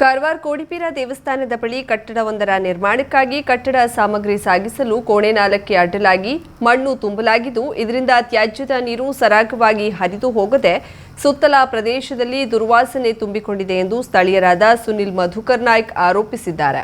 ಕಾರವಾರ ಕೋಡಿಪೀರ ದೇವಸ್ಥಾನದ ಬಳಿ ಕಟ್ಟಡವೊಂದರ ನಿರ್ಮಾಣಕ್ಕಾಗಿ ಕಟ್ಟಡ ಸಾಮಗ್ರಿ ಸಾಗಿಸಲು ಕೋಣೆ ನಾಲಕ್ಕೆ ಅಡ್ಡಲಾಗಿ ಮಣ್ಣು ತುಂಬಲಾಗಿದ್ದು, ಇದರಿಂದ ತ್ಯಾಜ್ಯದ ನೀರು ಸರಾಗವಾಗಿ ಹರಿದು ಹೋಗದೆ ಸುತ್ತಲ ಪ್ರದೇಶದಲ್ಲಿ ದುರ್ವಾಸನೆ ತುಂಬಿಕೊಂಡಿದೆ ಎಂದು ಸ್ಥಳೀಯರಾದ ಸುನಿಲ್ ಮಧುಕರ್ ನಾಯ್ಕ್ ಆರೋಪಿಸಿದ್ದಾರೆ.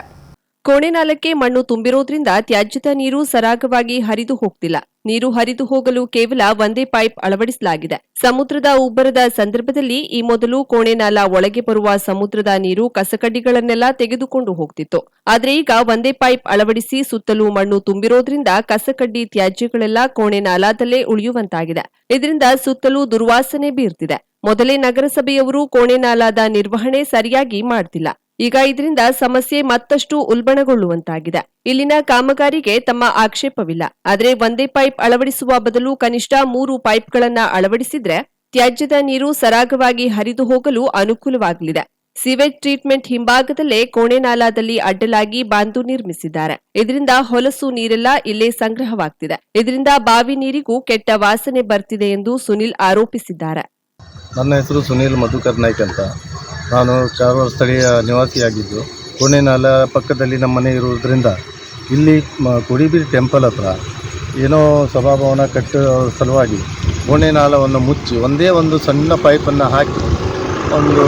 ಕೋಣೆ ನಾಲಕ್ಕೆ ಮಣ್ಣು ತುಂಬಿರೋದ್ರಿಂದ ತ್ಯಾಜ್ಯದ ನೀರು ಸರಾಗವಾಗಿ ಹರಿದು ಹೋಗ್ತಿಲ್ಲ. ನೀರು ಹರಿದು ಹೋಗಲು ಕೇವಲ ಒಂದೇ ಪೈಪ್ ಅಳವಡಿಸಲಾಗಿದೆ. ಸಮುದ್ರದ ಉಬ್ಬರದ ಸಂದರ್ಭದಲ್ಲಿ ಈ ಮೊದಲು ಕೋಣೆನಾಲ ಒಳಗೆ ಬರುವ ಸಮುದ್ರದ ನೀರು ಕಸಕಡ್ಡಿಗಳನ್ನೆಲ್ಲ ತೆಗೆದುಕೊಂಡು ಹೋಗ್ತಿತ್ತು. ಆದರೆ ಈಗ ಒಂದೇ ಪೈಪ್ ಅಳವಡಿಸಿ ಸುತ್ತಲೂ ಮಣ್ಣು ತುಂಬಿರೋದ್ರಿಂದ ಕಸಕಡ್ಡಿ ತ್ಯಾಜ್ಯಗಳೆಲ್ಲ ಕೋಣೆನಾಲಾದಲ್ಲೇ ಉಳಿಯುವಂತಾಗಿದೆ. ಇದರಿಂದ ಸುತ್ತಲೂ ದುರ್ವಾಸನೆ ಬೀರ್ತಿದೆ. ಮೊದಲೇ ನಗರಸಭೆಯವರು ಕೋಣೆನಾಲಾದ ನಿರ್ವಹಣೆ ಸರಿಯಾಗಿ ಮಾಡ್ತಿಲ್ಲ. ಈಗ ಇದರಿಂದ ಸಮಸ್ಯೆ ಮತ್ತಷ್ಟು ಉಲ್ಬಣಗೊಳ್ಳುವಂತಾಗಿದೆ. ಇಲ್ಲಿನ ಕಾಮಗಾರಿಗೆ ತಮ್ಮ ಆಕ್ಷೇಪವಿಲ್ಲ. ಆದರೆ ಒಂದೇ ಪೈಪ್ ಅಳವಡಿಸುವ ಬದಲು ಕನಿಷ್ಠ ಮೂರು ಪೈಪ್ಗಳನ್ನ ಅಳವಡಿಸಿದ್ರೆ ತ್ಯಾಜ್ಯದ ನೀರು ಸರಾಗವಾಗಿ ಹರಿದು ಹೋಗಲು ಅನುಕೂಲವಾಗಲಿದೆ. ಸಿವೇಜ್ ಟ್ರೀಟ್ಮೆಂಟ್ ಹಿಂಭಾಗದಲ್ಲೇ ಕೋಣೆನಾಲಾದಲ್ಲಿ ಅಡ್ಡಲಾಗಿ ಬಾಂದು ನಿರ್ಮಿಸಿದ್ದಾರೆ. ಇದರಿಂದ ಹೊಲಸು ನೀರೆಲ್ಲ ಇಲ್ಲೇ ಸಂಗ್ರಹವಾಗ್ತಿದೆ. ಇದರಿಂದ ಬಾವಿ ನೀರಿಗೂ ಕೆಟ್ಟ ವಾಸನೆ ಬರ್ತಿದೆ ಎಂದು ಸುನಿಲ್ ಆರೋಪಿಸಿದ್ದಾರೆ. ನನ್ನ ಹೆಸರು ಸುನಿಲ್ ಮಧುಕರ್ ನಾಯ್ಕ್ ಅಂತ. ನಾನು ಕಾರವಾರ ಸ್ಥಳೀಯ ನಿವಾಸಿಯಾಗಿದ್ದು ಕೋಣೆನಾಲ ಪಕ್ಕದಲ್ಲಿ ನಮ್ಮ ಮನೆ ಇರುವುದರಿಂದ ಇಲ್ಲಿ, ಮ ಕುಡಿಬೀರಿ ಟೆಂಪಲ್ ಹತ್ರ ಏನೋ ಸಭಾಭವನ ಕಟ್ಟೋ ಸಲುವಾಗಿ ಕೋಣೆನಾಲವನ್ನು ಮುಚ್ಚಿ ಒಂದೇ ಒಂದು ಸಣ್ಣ ಪೈಪನ್ನು ಹಾಕಿ ಒಂದು,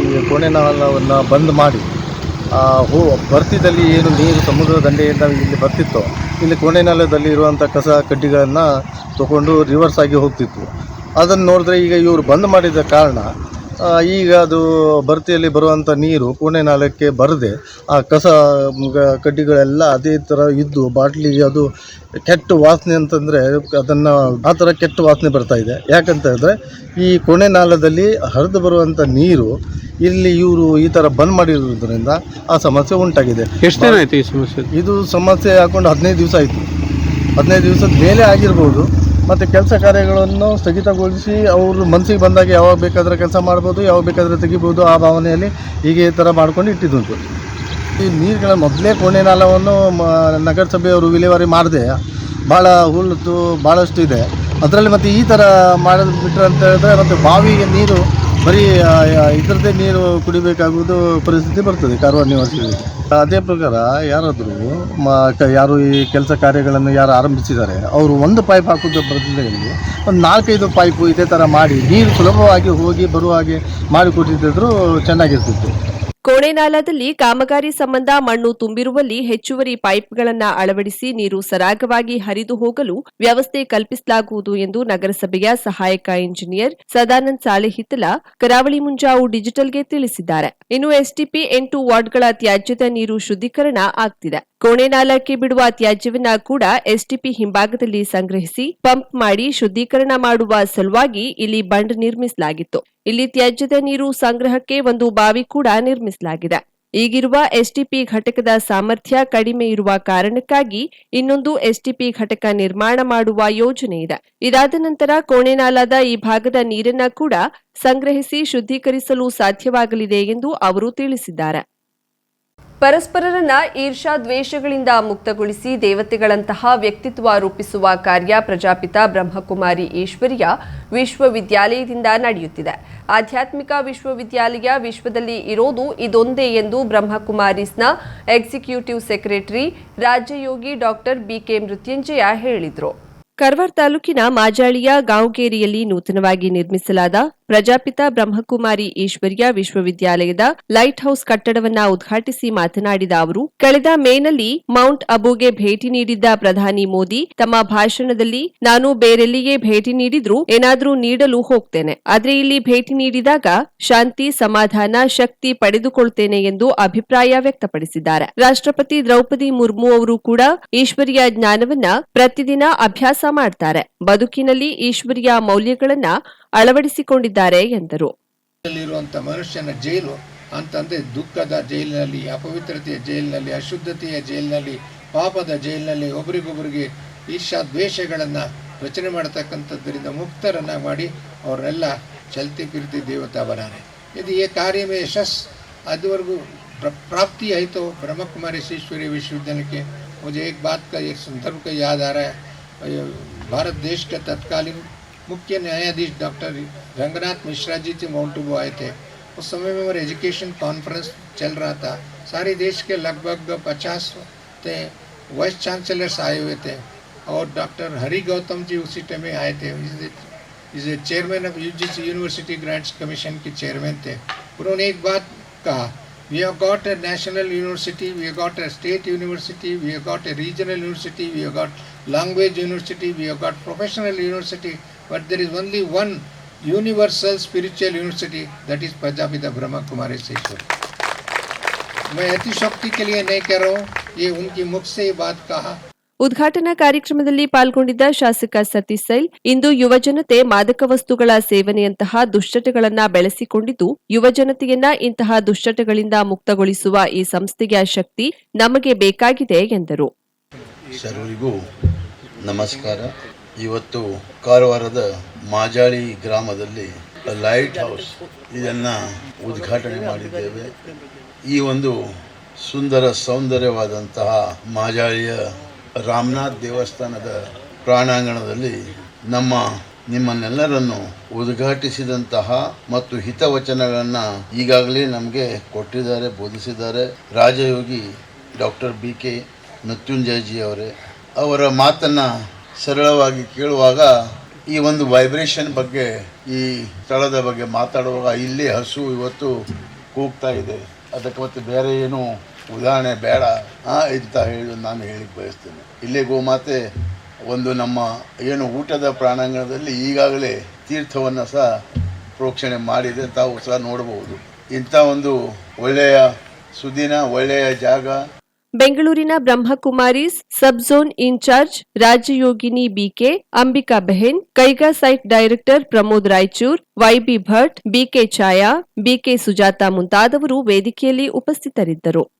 ಈ ಕೋಣೆನಾಲವನ್ನು ಬಂದ್ ಮಾಡಿ ಹೋ ಬರ್ತಿದ್ದಲ್ಲಿ ಏನು ನೀರು ಸಮುದ್ರ ದಂಡೆಯಿಂದ ಇಲ್ಲಿ ಬರ್ತಿತ್ತು, ಇಲ್ಲಿ ಕೋಣೆನಾಲದಲ್ಲಿ ಇರುವಂಥ ಕಸ ಕಡ್ಡಿಗಳನ್ನು ತಗೊಂಡು ರಿವರ್ಸ್ ಆಗಿ ಹೋಗ್ತಿತ್ತು. ಅದನ್ನು ನೋಡಿದ್ರೆ ಈಗ ಇವರು ಬಂದ್ ಮಾಡಿದ ಕಾರಣ ಈಗ ಅದು ಭರ್ತಿಯಲ್ಲಿ ಬರುವಂಥ ನೀರು ಕೋಣೆ ನಾಲಕ್ಕೆ ಬರದೆ ಆ ಕಸ ಕಡ್ಡಿಗಳೆಲ್ಲ ಅದೇ ಥರ ಇದ್ದು ಬಾಟ್ಲಿಗೆ ಅದು ಕೆಟ್ಟ ವಾಸನೆ ಅಂತಂದರೆ ಅದನ್ನು ಆ ಥರ ಕೆಟ್ಟ ವಾಸನೆ ಬರ್ತಾ ಇದೆ. ಯಾಕಂತ ಹೇಳಿದ್ರೆ ಈ ಕೋಣೆ ನಾಲದಲ್ಲಿ ಹರಿದು ಬರುವಂಥ ನೀರು ಇಲ್ಲಿ ಇವರು ಈ ಥರ ಬಂದ್ ಮಾಡಿರೋದ್ರಿಂದ ಆ ಸಮಸ್ಯೆ ಉಂಟಾಗಿದೆ. ಎಷ್ಟು ದಿನ ಆಯ್ತು ಈ ಸಮಸ್ಯೆ? ಇದು ಸಮಸ್ಯೆ ಹಾಕೊಂಡು ಹದಿನೈದು ದಿವಸ ಆಯಿತು. ಹದಿನೈದು ದಿವಸದ ಮೇಲೆ ಆಗಿರ್ಬೋದು. ಮತ್ತು ಕೆಲಸ ಕಾರ್ಯಗಳನ್ನು ಸ್ಥಗಿತಗೊಳಿಸಿ ಅವರು ಮನಸ್ಸಿಗೆ ಬಂದಾಗ ಯಾವಾಗ ಬೇಕಾದರೆ ಕೆಲಸ ಮಾಡ್ಬೋದು, ಯಾವಾಗ ಬೇಕಾದರೆ ತೆಗಿಬೋದು ಆ ಭಾವನೆಯಲ್ಲಿ ಹೀಗೆ ಈ ಥರ ಮಾಡ್ಕೊಂಡು ಇಟ್ಟಿದ್ದುಂಟು. ಈ ನೀರುಗಳ ಮೊದಲೇ ಕೋಣೆ ನಾಲವನ್ನು ನಗರಸಭೆಯವರು ವಿಲೇವಾರಿ ಮಾಡಿದೆ. ಭಾಳ ಹುಲ್ಲು ಭಾಳಷ್ಟು ಇದೆ. ಅದರಲ್ಲಿ ಮತ್ತು ಈ ಥರ ಮಾಡೋದು ಅಂತ ಹೇಳಿದ್ರೆ ಮತ್ತು ಬಾವಿಗೆ ನೀರು ಬರೀ ಇದ್ರದ್ದೇ ನೀರು ಕುಡಿಬೇಕಾಗುವುದು ಪರಿಸ್ಥಿತಿ ಬರ್ತದೆ ಕಾರವಾರ ನಿವಾಸಿಗಳಿಗೆ. ಅದೇ ಪ್ರಕಾರ ಯಾರಾದರೂ ಯಾರು ಈ ಕೆಲಸ ಕಾರ್ಯಗಳನ್ನು ಯಾರು ಆರಂಭಿಸಿದ್ದಾರೆ, ಅವರು ಒಂದು ಪೈಪ್ ಹಾಕೋದ್ರ ಬದಲಿಗೆ ಒಂದು ನಾಲ್ಕೈದು ಪೈಪು ಇದೇ ಥರ ಮಾಡಿ ನೀರು ಸುಲಭವಾಗಿ ಹೋಗಿ ಬರುವ ಹಾಗೆ ಮಾಡಿಕೊಟ್ಟಿದ್ದರೂ ಚೆನ್ನಾಗಿರ್ತಿತ್ತು. ಕೋಣೆನಾಲದಲ್ಲಿ ಕಾಮಗಾರಿ ಸಂಬಂಧ ಮಣ್ಣು ತುಂಬಿರುವಲ್ಲಿ ಹೆಚ್ಚುವರಿ ಪೈಪ್ಗಳನ್ನು ಅಳವಡಿಸಿ ನೀರು ಸರಾಗವಾಗಿ ಹರಿದು ಹೋಗಲು ವ್ಯವಸ್ಥೆ ಕಲ್ಪಿಸಲಾಗುವುದು ಎಂದು ನಗರಸಭೆಯ ಸಹಾಯಕ ಇಂಜಿನಿಯರ್ ಸದಾನಂದ್ ಸಾಲೆಹಿತ್ತಲ ಕರಾವಳಿ ಮುಂಜಾವು ಡಿಜಿಟಲ್ಗೆ ತಿಳಿಸಿದ್ದಾರೆ. ಇನ್ನು ಎಸ್ಟಿಪಿ ಎಂಟು ವಾರ್ಡ್ಗಳ ತ್ಯಾಜ್ಯದ ನೀರು ಶುದ್ಧೀಕರಣ ಆಗ್ತಿದೆ. ಕೋಣೆನಾಲಕ್ಕೆ ಬಿಡುವ ತ್ಯಾಜ್ಯವನ್ನ ಕೂಡ ಎಸ್ಟಿಪಿ ಹಿಂಭಾಗದಲ್ಲಿ ಸಂಗ್ರಹಿಸಿ, ಪಂಪ್ ಮಾಡಿ ಶುದ್ಧೀಕರಣ ಮಾಡುವ ಸಲುವಾಗಿ ಇಲ್ಲಿ ಬಂಡ್ ನಿರ್ಮಿಸಲಾಗಿತ್ತು. ಇಲ್ಲಿ ತ್ಯಾಜ್ಯದ ನೀರು ಸಂಗ್ರಹಕ್ಕೆ ಒಂದು ಬಾವಿ ಕೂಡ ನಿರ್ಮಿಸಲಾಗಿದೆ. ಈಗಿರುವ ಎಸ್ಟಿಪಿ ಘಟಕದ ಸಾಮರ್ಥ್ಯ ಕಡಿಮೆ ಇರುವ ಕಾರಣಕ್ಕಾಗಿ ಇನ್ನೊಂದು ಎಸ್ಟಿಪಿ ಘಟಕ ನಿರ್ಮಾಣ ಮಾಡುವ ಯೋಜನೆ ಇದೆ. ಇದಾದ ನಂತರ ಕೋಣೆನಾಲಾದ ಈ ಭಾಗದ ನೀರನ್ನ ಕೂಡ ಸಂಗ್ರಹಿಸಿ ಶುದ್ಧೀಕರಿಸಲು ಸಾಧ್ಯವಾಗಲಿದೆ ಎಂದು ಅವರು ತಿಳಿಸಿದ್ದಾರೆ. ಪರಸ್ಪರರನ್ನ ಈರ್ಷಾ ದ್ವೇಷಗಳಿಂದ ಮುಕ್ತಗೊಳಿಸಿ ದೇವತೆಗಳಂತಹ ವ್ಯಕ್ತಿತ್ವ ರೂಪಿಸುವ ಕಾರ್ಯ ಪ್ರಜಾಪಿತ ಬ್ರಹ್ಮಕುಮಾರಿ ಈಶ್ವರಿಯ ವಿಶ್ವವಿದ್ಯಾಲಯದಿಂದ ನಡೆಯುತ್ತಿದೆ. ಆಧ್ಯಾತ್ಮಿಕ ವಿಶ್ವವಿದ್ಯಾಲಯ ವಿಶ್ವದಲ್ಲಿ ಇರೋದು ಇದೊಂದೇ ಎಂದು ಬ್ರಹ್ಮಕುಮಾರಿಸ್ನ executive secretary Rajyogi doctor BK Mrityunjaya ಹೇಳಿದರು. ಕರ್ವಾರ್ ತಾಲೂಕಿನ ಮಾಜಾಳಿಯ ಗಾಂವ್ಗೇರಿಯಲ್ಲಿ ನೂತನವಾಗಿ ನಿರ್ಮಿಸಲಾದ ಪ್ರಜಾಪಿತ ಬ್ರಹ್ಮಕುಮಾರಿ ಈಶ್ವರ್ಯ ವಿಶ್ವವಿದ್ಯಾಲಯದ ಲೈಟ್ ಹೌಸ್ ಕಟ್ಟಡವನ್ನ ಉದ್ಘಾಟಿಸಿ ಮಾತನಾಡಿದ ಅವರು, ಕಳೆದ ಮೇನಲ್ಲಿ ಮೌಂಟ್ ಅಬುಗೆ ಭೇಟಿ ನೀಡಿದ್ದ ಪ್ರಧಾನಿ ಮೋದಿ, ತಮ್ಮ ಭಾಷಣದಲ್ಲಿ, ನಾನು ಬೇರೆಲ್ಲಿಯೇ ಭೇಟಿ ನೀಡಿದ್ರೂ ಏನಾದರೂ ನೀಡಲು ಹೋಗ್ತೇನೆ. ಆದರೆ ಇಲ್ಲಿ ಭೇಟಿ ನೀಡಿದಾಗ ಶಾಂತಿ, ಸಮಾಧಾನ, ಶಕ್ತಿ ಪಡೆದುಕೊಳ್ತೇನೆ ಎಂದು ಅಭಿಪ್ರಾಯ ವ್ಯಕ್ತಪಡಿಸಿದ್ದಾರೆ. ರಾಷ್ಟ್ರಪತಿ ದ್ರೌಪದಿ ಮುರ್ಮು ಅವರು ಕೂಡ ಈಶ್ವರ್ಯ ಜ್ಞಾನವನ್ನ ಪ್ರತಿದಿನ ಅಭ್ಯಾಸ ಮಾಡ್ತಾರೆ ಬದುಕಿನಲ್ಲಿ ಈಶ್ವರಿಯ ಮೌಲ್ಯಗಳನ್ನ ಅಳವಡಿಸಿಕೊಂಡಿದ್ದಾರೆ ಎಂದರು ಇರುವಂಥ ಮನುಷ್ಯನ ಜೈಲು ಅಂತಂದರೆ ದುಃಖದ ಜೈಲಿನಲ್ಲಿ ಅಪವಿತ್ರತೆಯ ಜೈಲಿನಲ್ಲಿ ಅಶುದ್ಧತೆಯ ಜೈಲಿನಲ್ಲಿ ಪಾಪದ ಜೈಲಿನಲ್ಲಿ ಒಬ್ರಿಗೊಬ್ರಿಗೆ ಈರ್ಷಾ ದ್ವೇಷಗಳನ್ನು ರಚನೆ ಮಾಡತಕ್ಕಂಥದ್ದರಿಂದ ಮುಕ್ತರನ್ನ ಮಾಡಿ ಅವರನ್ನೆಲ್ಲ ಚಲ್ತಿ ಪಿರ್ತಿ ದೇವತಾ ಬನಾನೆ ಇದು ये कार्य में यशस अदवर्गु प्राप्ति है तो ब्रह्म कुमारी ईश्वरीय विश्वविद्यालय के मुझे एक बात का एक संदर्भ का याद आ रहा है ये भारत देश के तत्कालीन मुख्य न्यायाधीश डॉक्टर रंगनाथ मिश्रा जी थे, माउंट आबू आए थे। उस समय में मेरा एजुकेशन कॉन्फ्रेंस चल रहा था। सारे देश के लगभग पचास थे, वाइस चांसलर्स आए हुए थे और डॉक्टर हरि गौतम जी उसी टाइम में आए थे। Is a chairman of UGC university grants commission के चेयरमैन थे। उन्होंने एक बात कहा we have got a national university, we have got a state university, we have got a regional university, we have got language university, we have got professional university, but there is only one universal spiritual university, that is Brahma Kumari Seshwar. मैं अतिशक्ति के लिए नहीं कह रहा हूँ ये उनकी मुख से ये बात कहा ಉದ್ಘಾಟನಾ ಕಾರ್ಯಕ್ರಮದಲ್ಲಿ ಪಾಲ್ಗೊಂಡಿದ್ದ ಶಾಸಕ ಸತೀಶ್ ಸೈಲ್, ಇಂದು ಯುವಜನತೆ ಮಾದಕ ವಸ್ತುಗಳ ಸೇವನೆಯಂತಹ ದುಶ್ಚಟಗಳನ್ನ ಬೆಳೆಸಿಕೊಂಡಿದ್ದು ಯುವಜನತೆಯನ್ನ ಇಂತಹ ದುಶ್ಚಟಗಳಿಂದ ಮುಕ್ತಗೊಳಿಸುವ ಈ ಸಂಸ್ಥೆಯ ಶಕ್ತಿ ನಮಗೆ ಬೇಕಾಗಿದೆ ಎಂದರು. ನಮಸ್ಕಾರ. ಇವತ್ತು ಕಾರವಾರದ ಮಾಜಾಳಿ ಗ್ರಾಮದಲ್ಲಿ ಲೈಟ್ ಹೌಸ್ ಇದನ್ನ ಉದ್ಘಾಟನೆ ಮಾಡಿದ್ದೇವೆ. ಈ ಒಂದು ಸುಂದರ ಸೌಂದರ್ಯವಾದಂತಹ ಮಾಜಾಳಿಯ ರಾಮನಾಥ್ ದೇವಸ್ಥಾನದ ಪ್ರಾಣಾಂಗಣದಲ್ಲಿ ನಮ್ಮ ನಿಮ್ಮನ್ನೆಲ್ಲರನ್ನು ಉದ್ಘಾಟಿಸಿದಂತಹ ಮತ್ತು ಹಿತವಚನಗಳನ್ನು ಈಗಾಗಲೇ ನಮಗೆ ಕೊಟ್ಟಿದ್ದಾರೆ, ಬೋಧಿಸಿದ್ದಾರೆ. Rajyogi doctor B K Mrityunjayaji ಅವರೇ. ಅವರ ಮಾತನ್ನು ಸರಳವಾಗಿ ಕೇಳುವಾಗ ಈ ಒಂದು ವೈಬ್ರೇಷನ್ ಬಗ್ಗೆ, ಈ ಸ್ಥಳದ ಬಗ್ಗೆ ಮಾತಾಡುವಾಗ ಇಲ್ಲಿ ಹಸು ಇವತ್ತು ಕೂಗ್ತಾ ಇದೆ. ಅದಕ್ಕೆ ಮತ್ತೆ ಬೇರೆ ಏನು ಉದಾಹರಣೆ ಬೇಡ. ಅಂತ ಹೇಳಿ, ನಾನು ಹೇಳಿಕ್ಕೆ ಬಯಸ್ತೇನೆ. ಇಲ್ಲೇ ಗೋಮಾತೆ, ಒಂದು ನಮ್ಮ ಏನು ಊಟದ ಪ್ರಾಣಾಂಗಣದಲ್ಲಿ ಈಗಾಗಲೇ ತೀರ್ಥವನ್ನು ಸಹ ಪ್ರೋಕ್ಷಣೆ ಮಾಡಿದೆ, ತಾವು ಸಹ ನೋಡಬಹುದು. ಇಂಥ ಒಂದು ಒಳ್ಳೆಯ ಸುದಿನ, ಒಳ್ಳೆಯ ಜಾಗ. ಬೆಂಗಳೂರಿನ Brahmakumaris sub zone in charge Rajyogini BK Ambika Behen, Kaiga site director Pramod Raichur YB Bhat, BK Chhaya, BK Sujata ಮುಂತಾದವರು ವೇದಿಕೆಯಲ್ಲಿ ಉಪಸ್ಥಿತರಿದ್ದರು.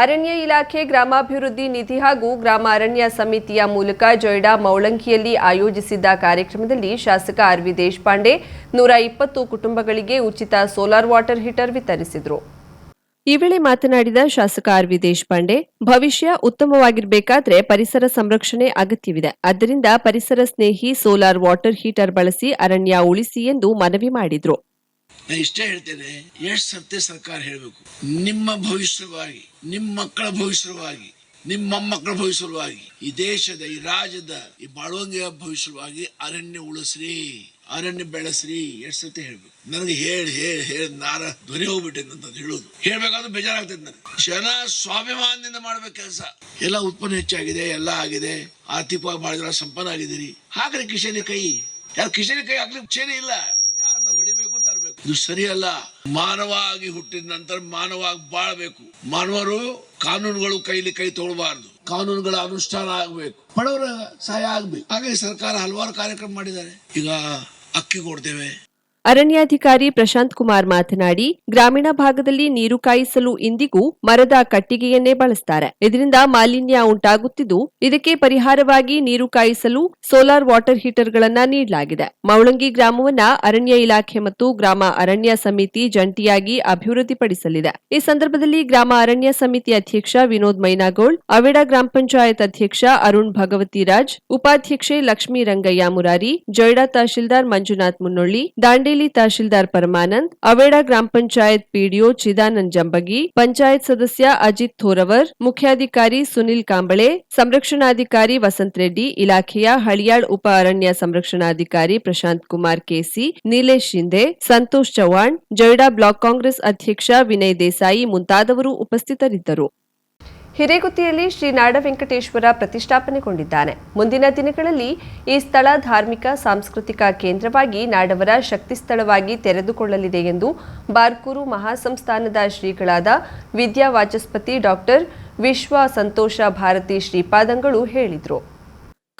ಅರಣ್ಯ ಇಲಾಖೆ ಗ್ರಾಮಾಭಿವೃದ್ಧಿ ನಿಧಿ ಹಾಗೂ ಗ್ರಾಮ ಅರಣ್ಯ ಸಮಿತಿಯ ಮೂಲಕ ಜೊಯ್ಡಾ ಮೌಳಂಕಿಯಲ್ಲಿ ಆಯೋಜಿಸಿದ್ದ ಕಾರ್ಯಕ್ರಮದಲ್ಲಿ ಶಾಸಕ ಆರ್ ವಿ ದೇಶಪಾಂಡೆ ನೂರ ಇಪ್ಪತ್ತು ಕುಟುಂಬಗಳಿಗೆ ಉಚಿತ ಸೋಲಾರ್ ವಾಟರ್ ಹೀಟರ್ ವಿತರಿಸಿದರು. ಈ ವೇಳೆ ಮಾತನಾಡಿದ ಶಾಸಕ ಆರ್ ವಿ ದೇಶಪಾಂಡೆ, ಭವಿಷ್ಯ ಉತ್ತಮವಾಗಿರಬೇಕಾದ್ರೆ ಪರಿಸರ ಸಂರಕ್ಷಣೆ ಅಗತ್ಯವಿದೆ. ಆದ್ದರಿಂದ ಪರಿಸರ ಸ್ನೇಹಿ ಸೋಲಾರ್ ವಾಟರ್ ಹೀಟರ್ ಬಳಸಿ ಅರಣ್ಯ ಉಳಿಸಿ ಎಂದು ಮನವಿ ಮಾಡಿದ್ರು. ನಾನು ಇಷ್ಟೇ ಹೇಳ್ತೇನೆ, ಎಷ್ಟು ಸತ್ಯ ಸರ್ಕಾರ ಹೇಳಬೇಕು. ನಿಮ್ಮ ಭವಿಷ್ಯವಾಗಿ, ನಿಮ್ಮ ಮಕ್ಕಳ ಭವಿಷ್ಯವಾಗಿ, ನಿಮ್ಮ ಮೊಮ್ಮಕ್ಕಳ ಭವಿಷ್ಯವಾಗಿ, ಈ ದೇಶದ, ಈ ರಾಜ್ಯದ, ಈ ಬಾಳುವಂಗಿಯ ಭವಿಷ್ಯವಾಗಿ ಅರಣ್ಯ ಉಳಿಸ್ರಿ, ಅರಣ್ಯ ಬೆಳೆಸ್ರಿ, ಎಷ್ಟು ಸತ್ಯ ಹೇಳ್ಬೇಕು. ನನಗೆ ಹೇಳಿ ಹೇಳಿ ಹೇಳಿ, ನಾರ ಧ್ವನಿ ಹೋಗ್ಬಿಟ್ಟೆ ಅಂತ ಹೇಳೋದು. ಹೇಳ್ಬೇಕಾದ್ರೆ ಬೇಜಾರಾಗ್ತದೆ ನನಗೆ. ಜನ ಸ್ವಾಭಿಮಾನದಿಂದ ಮಾಡ್ಬೇಕು ಕೆಲಸ. ಎಲ್ಲ ಉತ್ಪನ್ನ ಹೆಚ್ಚಾಗಿದೆ, ಎಲ್ಲ ಆಗಿದೆ. ಆರ್ಥಿಕವಾಗಿ ಮಾಡಿದ್ರೆ ಸಂಪನ್ನ ಆಗಿದ್ದೀರಿ. ಹಾಕ್ರಿ ಕಿಶನಿ ಕೈ. ಯಾರು ಕಿಶನಿ ಕೈ ಹಾಕ್ಲಿಕ್ಕೆ ಕಿಶನಿ ಇಲ್ಲ. ಇದು ಸರಿಯಲ್ಲ. ಮಾನವಾಗಿ ಹುಟ್ಟಿದ ನಂತರ ಮಾನವಾಗಿ ಬಾಳ್ಬೇಕು. ಮಾನವರು ಕಾನೂನುಗಳು ಕೈಲಿ ಕೈ ತೊಗೊಳ್ಬಾರ್ದು. ಕಾನೂನುಗಳ ಅನುಷ್ಠಾನ ಆಗ್ಬೇಕು. ಬಡವರ ಸಹಾಯ ಆಗ್ಬೇಕು. ಹಾಗೆ ಸರ್ಕಾರ ಹಲವಾರು ಕಾರ್ಯಕ್ರಮ ಮಾಡಿದ್ದಾರೆ. ಈಗ ಅಕ್ಕಿ ಕೊಡ್ತೇವೆ. ಅರಣ್ಯಾಧಿಕಾರಿ ಪ್ರಶಾಂತ್ ಕುಮಾರ್ ಮಾತನಾಡಿ, ಗ್ರಾಮೀಣ ಭಾಗದಲ್ಲಿ ನೀರು ಕಾಯಿಸಲು ಇಂದಿಗೂ ಮರದ ಕಟ್ಟಿಗೆಯನ್ನೇ ಬಳಸ್ತಾರೆ. ಇದರಿಂದ ಮಾಲಿನ್ಯ ಉಂಟಾಗುತ್ತಿದ್ದು, ಇದಕ್ಕೆ ಪರಿಹಾರವಾಗಿ ನೀರು ಕಾಯಿಸಲು ಸೋಲಾರ್ ವಾಟರ್ ಹೀಟರ್ಗಳನ್ನ ನೀಡಲಾಗಿದೆ. ಮೌಳಂಗಿ ಗ್ರಾಮವನ್ನ ಅರಣ್ಯ ಇಲಾಖೆ ಮತ್ತು ಗ್ರಾಮ ಅರಣ್ಯ ಸಮಿತಿ ಜಂಟಿಯಾಗಿ ಅಭಿವೃದ್ಧಿಪಡಿಸಲಿದೆ. ಈ ಸಂದರ್ಭದಲ್ಲಿ ಗ್ರಾಮ ಅರಣ್ಯ ಸಮಿತಿ ಅಧ್ಯಕ್ಷ ವಿನೋದ್ ಮೈನಾಗೋಳ್, ಅವೇಡ ಗ್ರಾಮ ಪಂಚಾಯತ್ ಅಧ್ಯಕ್ಷ ಅರುಣ್ ಭಗವತಿರಾಜ್, ಉಪಾಧ್ಯಕ್ಷೆ ಲಕ್ಷ್ಮೀ ರಂಗಯ್ಯ ಮುರಾರಿ, ಜೊಯ್ಡಾ ತಹಶೀಲ್ದಾರ್ ಮಂಜುನಾಥ್ ಮುನ್ನೊಳ್ಳಿ ದಾಂಡೇಲಿ ತಹಶೀಲ್ದಾರ್ ಪರಮಾನಂದ್, ಅವೇಡ ಗ್ರಾಮ ಪಂಚಾಯತ್ ಪಿಡಿಒ ಚಿದಾನಂದ್ ಜಂಬಗಿ, ಪಂಚಾಯತ್ ಸದಸ್ಯ ಅಜಿತ್ ಥೋರವರ್, ಮುಖ್ಯಾಧಿಕಾರಿ ಸುನಿಲ್ ಕಾಂಬಳೆ, ಸಂರಕ್ಷಣಾಧಿಕಾರಿ ವಸಂತ್ ರೆಡ್ಡಿ, ಇಲಾಖೆಯ ಹಳಿಯಾಳ್ ಉಪ ಅರಣ್ಯ ಸಂರಕ್ಷಣಾಧಿಕಾರಿ ಪ್ರಶಾಂತ್ ಕುಮಾರ್ ಕೆಸಿ, ನೀಲೇಶ್ ಶಿಂದೆ ಸಂತೋಷ್ ಚೌಹಾಣ್ ಜೊಯ್ಡಾ ಬ್ಲಾಕ್ ಕಾಂಗ್ರೆಸ್ ಅಧ್ಯಕ್ಷ ವಿನಯ್ ದೇಸಾಯಿ ಮುಂತಾದವರು ಉಪಸ್ಥಿತರಿದ್ದರು. ಹಿರೇಗುತ್ತಿಯಲ್ಲಿ ಶ್ರೀ ನಾಡ ವೆಂಕಟೇಶ್ವರ ಪ್ರತಿಷ್ಠಾಪನೆಗೊಂಡಿದ್ದಾನೆ. ಮುಂದಿನ ದಿನಗಳಲ್ಲಿ ಈ ಸ್ಥಳ ಧಾರ್ಮಿಕ, ಸಾಂಸ್ಕೃತಿಕ ಕೇಂದ್ರವಾಗಿ ನಾಡವರ ಶಕ್ತಿ ಸ್ಥಳವಾಗಿ ತೆರೆದುಕೊಳ್ಳಲಿದೆ ಎಂದು ಬಾರ್ಕೂರು ಮಹಾಸಂಸ್ಥಾನದ ಶ್ರೀಗಳಾದ ವಿದ್ಯಾ ವಾಚಸ್ಪತಿ ಡಾಕ್ಟರ್ ವಿಶ್ವ ಸಂತೋಷ ಭಾರತಿ ಶ್ರೀಪಾದಂಗಳು ಹೇಳಿದರು.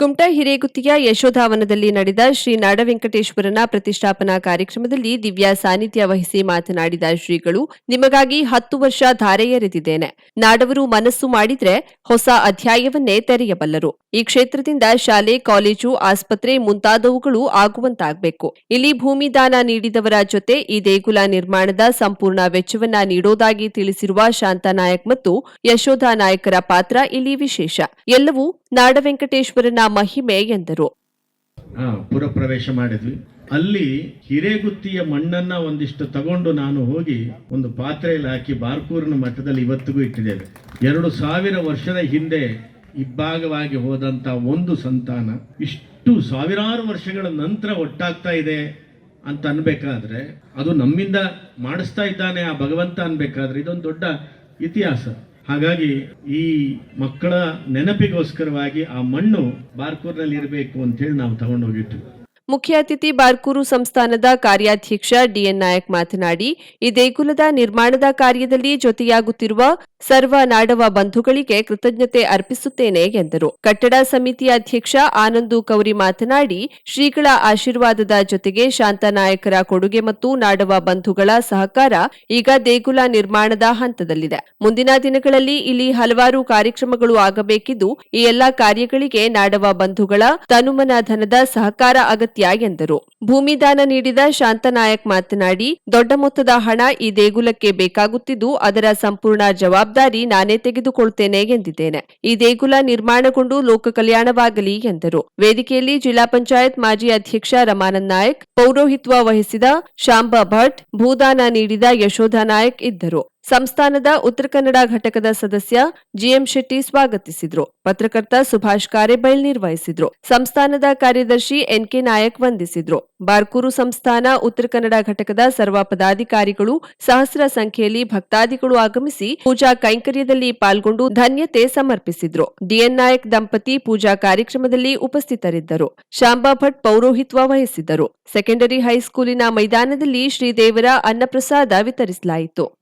ಕುಮಟಾ ಹಿರೇಗುತ್ತಿಯ ಯಶೋಧಾವನದಲ್ಲಿ ನಡೆದ ಶ್ರೀ ನಾಡವೆಂಕಟೇಶ್ವರನ ಪ್ರತಿಷ್ಠಾಪನಾ ಕಾರ್ಯಕ್ರಮದಲ್ಲಿ ದಿವ್ಯಾ ಸಾನ್ನಿಧ್ಯ ವಹಿಸಿ ಮಾತನಾಡಿದ ಶ್ರೀಗಳು, ನಿಮಗಾಗಿ ಹತ್ತು ವರ್ಷ ಧಾರೆ ಎರೆದಿದ್ದೇನೆ. ನಾಡವರು ಮನಸ್ಸು ಮಾಡಿದ್ರೆ ಹೊಸ ಅಧ್ಯಾಯವನ್ನೇ ತೆರೆಯಬಲ್ಲರು. ಈ ಕ್ಷೇತ್ರದಿಂದ ಶಾಲೆ, ಕಾಲೇಜು, ಆಸ್ಪತ್ರೆ ಮುಂತಾದವುಗಳು ಆಗುವಂತಾಗಬೇಕು. ಇಲ್ಲಿ ಭೂಮಿ ದಾನ ನೀಡಿದವರ ಜೊತೆ ಈ ದೇಗುಲ ನಿರ್ಮಾಣದ ಸಂಪೂರ್ಣ ವೆಚ್ಚವನ್ನ ನೀಡೋದಾಗಿ ತಿಳಿಸಿರುವ ಶಾಂತಾನಾಯಕ್ ಮತ್ತು ಯಶೋಧ ನಾಯಕರ ಪಾತ್ರ ಇಲ್ಲಿ ವಿಶೇಷ. ಎಲ್ಲವೂ ನಾಡವೆಂಕಟೇಶ್ವರನ ಮಹಿಮೆ ಎಂದರು. ಪುರ ಪ್ರವೇಶ ಮಾಡಿದ್ವಿ. ಅಲ್ಲಿ ಹಿರೇಗುತ್ತಿಯ ಮಣ್ಣನ್ನ ಒಂದಿಷ್ಟು ತಗೊಂಡು ನಾನು ಹೋಗಿ ಒಂದು ಪಾತ್ರೆಯಲ್ಲಿ ಹಾಕಿ ಬಾರ್ಕೂರಿನ ಮಠದಲ್ಲಿ ಇವತ್ತಿಗೂ ಇಟ್ಟಿದ್ದೇವೆ. ಎರಡು ಸಾವಿರ ವರ್ಷದ ಹಿಂದೆ ಇಬ್ಬಾಗವಾಗಿ ಹೋದಂತ ಒಂದು ಸಂತಾನ ಇಷ್ಟು ಸಾವಿರಾರು ವರ್ಷಗಳ ನಂತರ ಒಟ್ಟಾಗ್ತಾ ಇದೆ ಅಂತ ಅನ್ಬೇಕಾದ್ರೆ ಅದು ನಮ್ಮಿಂದ ಮಾಡಿಸ್ತಾ ಇದ್ದಾನೆ ಆ ಭಗವಂತ ಅನ್ಬೇಕಾದ್ರೆ ಇದೊಂದು ದೊಡ್ಡ ಇತಿಹಾಸ. ಹಾಗಾಗಿ ಈ ಮಕ್ಕಳ ನೆನಪಿಗೋಸ್ಕರವಾಗಿ ಆ ಮಣ್ಣು ಬಾರ್ಕೂರ್ನಲ್ಲಿ ಇರಬೇಕು ಅಂತೇಳಿ ನಾವು ತಗೊಂಡೋಗಿಟ್ವಿ ಮುಖ್ಯ ಅತಿಥಿ ಬಾರ್ಕೂರು ಸಂಸ್ಥಾನದ ಕಾರ್ಯಾಧ್ಯಕ್ಷ ಡಿಎನ್ ನಾಯಕ್ ಮಾತನಾಡಿ, ಈ ದೇಗುಲದ ನಿರ್ಮಾಣದ ಕಾರ್ಯದಲ್ಲಿ ಜೊತೆಯಾಗುತ್ತಿರುವ ಸರ್ವ ನಾಡವ ಬಂಧುಗಳಿಗೆ ಕೃತಜ್ಞತೆ ಅರ್ಪಿಸುತ್ತೇನೆ ಎಂದರು. ಕಟ್ಟಡ ಸಮಿತಿ ಅಧ್ಯಕ್ಷ ಆನಂದು ಕೌರಿ ಮಾತನಾಡಿ, ಶ್ರೀಗಳ ಆಶೀರ್ವಾದದ ಜೊತೆಗೆ ಶಾಂತನಾಯಕರ ಕೊಡುಗೆ ಮತ್ತು ನಾಡವ ಬಂಧುಗಳ ಸಹಕಾರ ಈಗ ದೇಗುಲ ನಿರ್ಮಾಣದ ಹಂತದಲ್ಲಿದೆ. ಮುಂದಿನ ದಿನಗಳಲ್ಲಿ ಇಲ್ಲಿ ಹಲವಾರು ಕಾರ್ಯಕ್ರಮಗಳು ಆಗಬೇಕಿದ್ದು, ಈ ಎಲ್ಲಾ ಕಾರ್ಯಗಳಿಗೆ ನಾಡವ ಬಂಧುಗಳ ತನುಮನ ಧನದ ಸಹಕಾರ ಅಗತ್ಯ ಎಂದರು. ಭೂಮಿ ದಾನ ನೀಡಿದ ಶಾಂತನಾಯಕ್ ಮಾತನಾಡಿ, ದೊಡ್ಡ ಮೊತ್ತದ ಹಣ ಈ ದೇಗುಲಕ್ಕೆ ಬೇಕಾಗುತ್ತಿದ್ದು ಅದರ ಸಂಪೂರ್ಣ ಜವಾಬ್ದಾರಿ ನಾನೇ ತೆಗೆದುಕೊಳ್ತೇನೆ ಎಂದಿದ್ದೇನೆ. ಈ ದೇಗುಲ ನಿರ್ಮಾಣಗೊಂಡು ಲೋಕ ಕಲ್ಯಾಣವಾಗಲಿ ಎಂದರು. ವೇದಿಕೆಯಲ್ಲಿ ಜಿಲ್ಲಾ ಪಂಚಾಯತ್ ಮಾಜಿ ಅಧ್ಯಕ್ಷ ರಮಾನಂದ್ ನಾಯಕ್, ಪೌರೋಹಿತ್ವ ವಹಿಸಿದ ಶಾಂಬಾ ಭಟ್, ಭೂದಾನ ನೀಡಿದ ಯಶೋಧ ನಾಯಕ್ ಇದ್ದರು. ಸಂಸ್ಥಾನದ ಉತ್ತರ ಕನ್ನಡ ಘಟಕದ ಸದಸ್ಯ ಜಿಎಂ ಶೆಟ್ಟಿ ಸ್ವಾಗತಿಸಿದ್ರು. ಪತ್ರಕರ್ತ ಸುಭಾಷ್ ಕಾರೆಬೈಲ್ ನಿರ್ವಹಿಸಿದ್ರು. ಸಂಸ್ಥಾನದ ಕಾರ್ಯದರ್ಶಿ ಎನ್ಕೆ ನಾಯಕ್ ವಂದಿಸಿದ್ರು. ಬಾರ್ಕೂರು ಸಂಸ್ಥಾನ ಉತ್ತರ ಕನ್ನಡ ಘಟಕದ ಸರ್ವ ಪದಾಧಿಕಾರಿಗಳು ಸಹಸ್ರ ಸಂಖ್ಯೆಯಲ್ಲಿ ಭಕ್ತಾದಿಗಳು ಆಗಮಿಸಿ ಪೂಜಾ ಕೈಂಕರ್ಯದಲ್ಲಿ ಪಾಲ್ಗೊಂಡು ಧನ್ಯತೆ ಸಮರ್ಪಿಸಿದ್ರು. ಡಿಎನ್ ನಾಯಕ್ ದಂಪತಿ ಪೂಜಾ ಕಾರ್ಯಕ್ರಮದಲ್ಲಿ ಉಪಸ್ಥಿತರಿದ್ದರು. ಶಾಂಬಾ ಭಟ್ ಪೌರೋಹಿತ್ವ ವಹಿಸಿದ್ದರು. ಸೆಕೆಂಡರಿ ಹೈಸ್ಕೂಲಿನ ಮೈದಾನದಲ್ಲಿ ಶ್ರೀದೇವರ ಅನ್ನಪ್ರಸಾದ ವಿತರಿಸಲಾಯಿತು.